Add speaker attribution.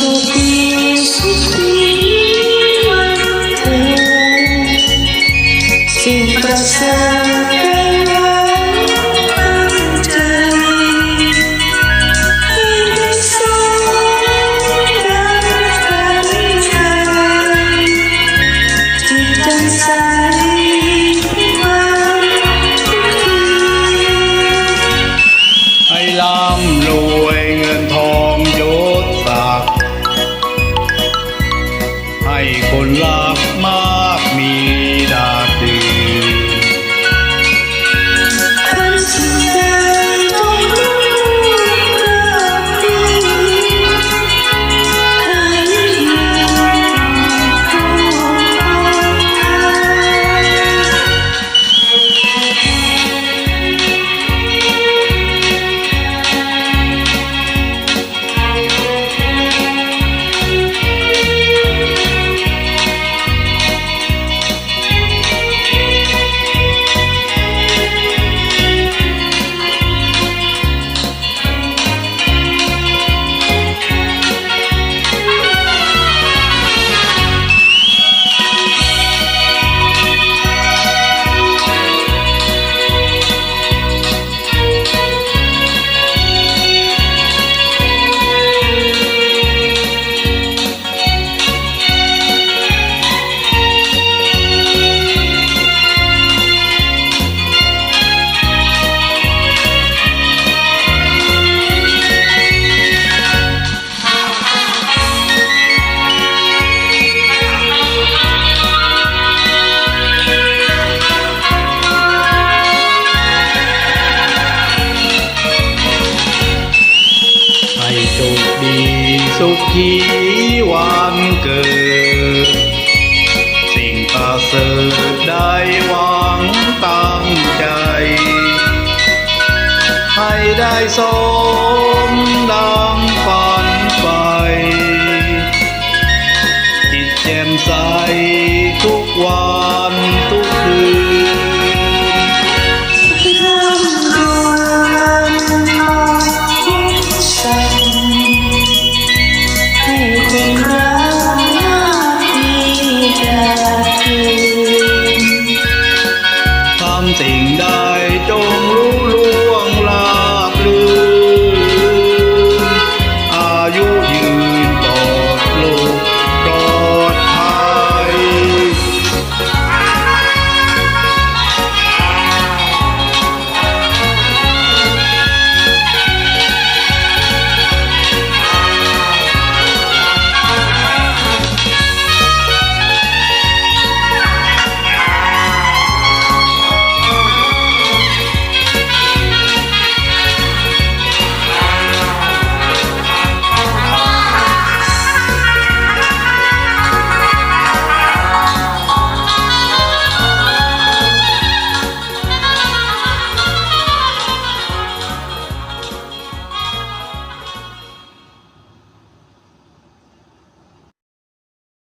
Speaker 1: to สุ
Speaker 2: ขีวันเกิด สิ่งประเสริฐได้หวังตั้งใจ ให้ได้สมดังฝันไปจิตแจ่มใสทุกวัน something nice.